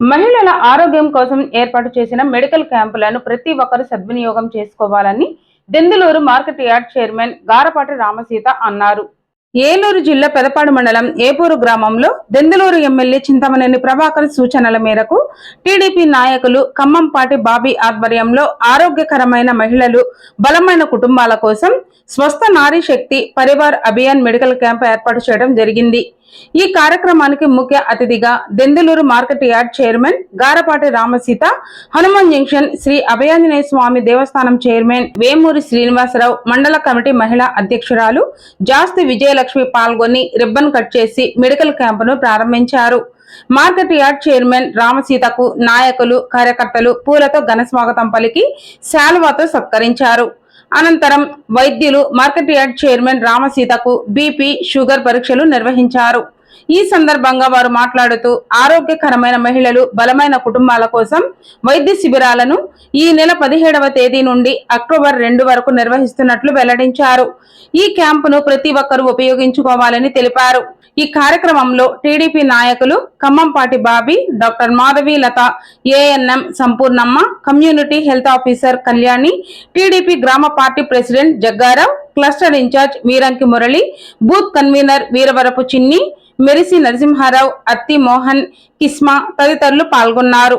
మహిళల ఆరోగ్యం కోసం ఏర్పాటు చేసిన మెడికల్ క్యాంపులను ప్రతి ఒక్కరు సద్వినియోగం చేసుకోవాలని Denduluru market yard chairman Garapati Ramaseetha అన్నారు. ఏలూరు జిల్లా పెదపాడు మండలం ఏపూరు గ్రామంలో దెందులూరు ఎమ్మెల్యే చింతమనేని ప్రభాకర్ సూచనల మేరకు టీడీపీ నాయకులు ఖమ్మంపాటి బాబీ ఆధ్వర్యంలో ఆరోగ్యకరమైన మహిళలు బలమైన కుటుంబాల కోసం స్వస్థ నారీ శక్తి పరివార్ అభియాన్ మెడికల్ క్యాంప్ ఏర్పాటు చేయడం జరిగింది. ఈ కార్యక్రమానికి ముఖ్య అతిథిగా Denduluru market yard chairman Garapati Ramaseetha Hanuman junction Sri Abhayanjaneya Swamy Devasthanam chairman Vemuri Srinivasarao మండల కమిటీ మహిళా అధ్యక్షురాలు జాస్తి విజయలక్ష్మి పాల్గొని రిబ్బన్ కట్ చేసి మెడికల్ క్యాంపును ప్రారంభించారు. మార్కెట్ యార్డ్ చైర్మన్ రామసీతకు నాయకులు కార్యకర్తలు పూలతో ఘన స్వాగతం పలికి శాలువాతో సత్కరించారు. అనంతరం వైద్యులు మార్కెట్ యార్డ్ చైర్మన్ రామసీతకు బీపీ షుగర్ పరీక్షలు నిర్వహించారు. ఈ సందర్భంగా వారు మాట్లాడుతూ ఆరోగ్యకరమైన మహిళలు బలమైన కుటుంబాల కోసం వైద్య శిబిరాలను ఈ నెల పదిహేడవ తేదీ నుండి అక్టోబర్ రెండు వరకు నిర్వహిస్తున్నట్లు వెల్లడించారు. ఈ క్యాంపును ప్రతి ఒక్కరూ ఉపయోగించుకోవాలని తెలిపారు. ఈ కార్యక్రమంలో టీడీపీ నాయకులు Khammampati Babi doctor Madhavi Latha ANM Sampurnamma community health officer Kalyani TDP గ్రామ party president Jaggarao cluster in charge Veeranki Murali booth convener Veeravarapu Chinni మెరిసి నరసింహారావు అత్తి మోహన్ కిస్మా తదితరులు పాల్గొన్నారు.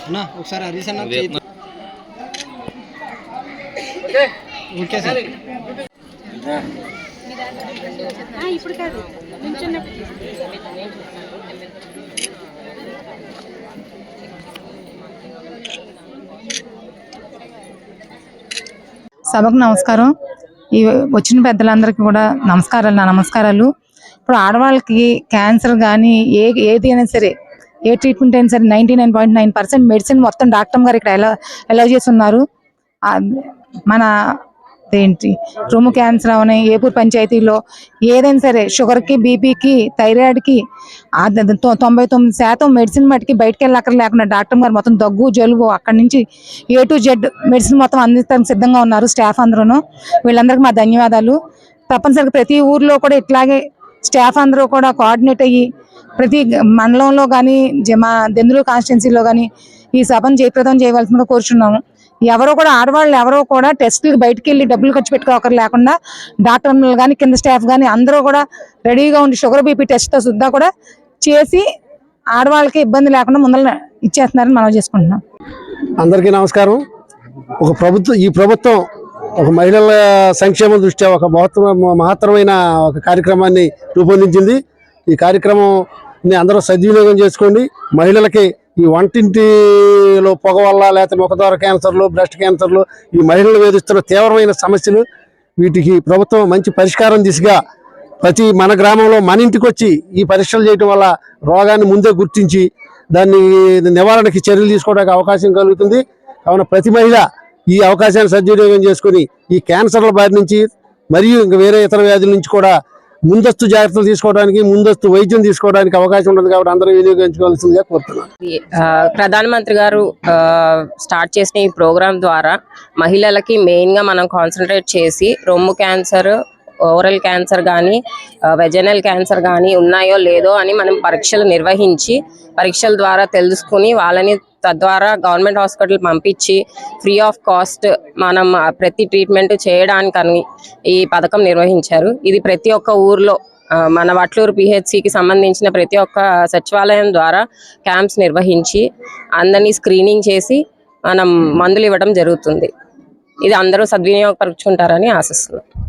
అన్నా ఒకసారి హరీష్ అన్న. ఓకే. సార్. ఇప్పుడు కాదు. సభకు నమస్కారం. ఈ వచ్చిన పెద్దలందరికీ కూడా నమస్కారాలు నా నమస్కారాలు. ఇప్పుడు ఆడవాళ్ళకి క్యాన్సర్ కానీ ఏ ఏది అయినా సరే ఏ ట్రీట్మెంట్ అయినా సరే ninety nine point nine percent medicine మొత్తం డాక్టర్ గారు ఇక్కడ ఎలా ఎలా చేస్తున్నారు? మన ఏంటి రొమ్ము క్యాన్సర్ అవని ఏపూర్ పంచాయతీలో ఏదైనా సరే షుగర్కి బీపీకి థైరాయిడ్కి తొంభై తొమ్మిది శాతం మెడిసిన్ మట్టికి బయటకు వెళ్ళక్కర్ లేకుండా డాక్టర్ గారు మొత్తం దగ్గు జలుబు అక్కడి నుంచి ఏ టు జెడ్ మెడిసిన్ మొత్తం అందించడానికి సిద్ధంగా ఉన్నారు స్టాఫ్ అందరూ వీళ్ళందరికీ మా ధన్యవాదాలు. తప్పనిసరిగా ప్రతి ఊర్లో కూడా ఇట్లాగే స్టాఫ్ అందరూ కూడా కోఆర్డినేట్ అయ్యి ప్రతి మండలంలో కానీ మా దెందులు కాన్స్టిట్యున్సీలో కానీ ఈ సభను జయప్రదం చేయవలసిందిగా కోరుచున్నాము. ఎవరో కూడా ఆడవాళ్ళు ఎవరో కూడా టెస్ట్కి బయటకు వెళ్ళి డబ్బులు ఖర్చు పెట్టుకోకరు లేకుండా డాక్టర్లు కానీ కింద స్టాఫ్ కానీ అందరూ కూడా రెడీగా ఉండి షుగర్ బీపీ టెస్ట్తో సుద్దా కూడా చేసి ఆడవాళ్ళకి ఇబ్బంది లేకుండా ముందర ఇచ్చేస్తున్నారని మనం చేసుకుంటున్నాం. అందరికీ నమస్కారం. ఒక ప్రభుత్వం ఈ ప్రభుత్వం ఒక మహిళల సంక్షేమ దృష్ట్యా ఒక మహత్వ మహత్తరమైన ఒక కార్యక్రమాన్ని రూపొందించింది. ఈ కార్యక్రమంని అందరూ సద్వినియోగం చేసుకోండి. మహిళలకి ఈ వంటింటిలో పొగ వల్ల లేకపోతే ముఖద్వార క్యాన్సర్లు బ్రెస్ట్ క్యాన్సర్లు ఈ మహిళలు వేధిస్తున్న తీవ్రమైన సమస్యలు వీటికి ప్రభుత్వం మంచి పరిష్కారం దిశగా ప్రతి మన గ్రామంలో మన ఇంటికి వచ్చి ఈ పరీక్షలు చేయడం వల్ల రోగాన్ని ముందే గుర్తించి దాన్ని నివారణకి చర్యలు తీసుకోవడానికి అవకాశం కలుగుతుంది. కావున ప్రతి మహిళ ఈ అవకాశాన్ని సద్వినియోగం చేసుకుని ఈ క్యాన్సర్ల బారి నుంచి మరియు ఇంకా వేరే ఇతర వ్యాధుల నుంచి కూడా ముందస్తు జాగ్రత్తలు తీసుకోవడానికి ముందస్తు వైద్యం తీసుకోవడానికి అవకాశం ఉంటుంది కాబట్టి అందరూ వినియోగించుకోవాల్సిందిగా కోరుతున్నాను. ప్రధానమంత్రి గారు స్టార్ట్ చేసిన ఈ ప్రోగ్రాం ద్వారా మహిళలకి మెయిన్గా మనం కాన్సన్ట్రేట్ చేసి రొమ్ము క్యాన్సర్ ఓరల్ క్యాన్సర్ కానీ వెజనల్ క్యాన్సర్ కానీ ఉన్నాయో లేదో అని మనం పరీక్షలు నిర్వహించి పరీక్షల ద్వారా తెలుసుకుని వాళ్ళని తద్వారా గవర్నమెంట్ హాస్పిటల్ పంపించి ఫ్రీ ఆఫ్ కాస్ట్ మనం ప్రతి ట్రీట్మెంట్ చేయడానికని ఈ పథకం నిర్వహించారు. ఇది ప్రతి ఒక్క ఊర్లో మన వట్లూరు పిహెచ్సికి సంబంధించిన ప్రతి ఒక్క సచివాలయం ద్వారా క్యాంప్స్ నిర్వహించి అందరినీ స్క్రీనింగ్ చేసి మనం మందులు ఇవ్వడం జరుగుతుంది. ఇది అందరూ సద్వినియోగపరుచుకుంటారని ఆశిస్తున్నాం.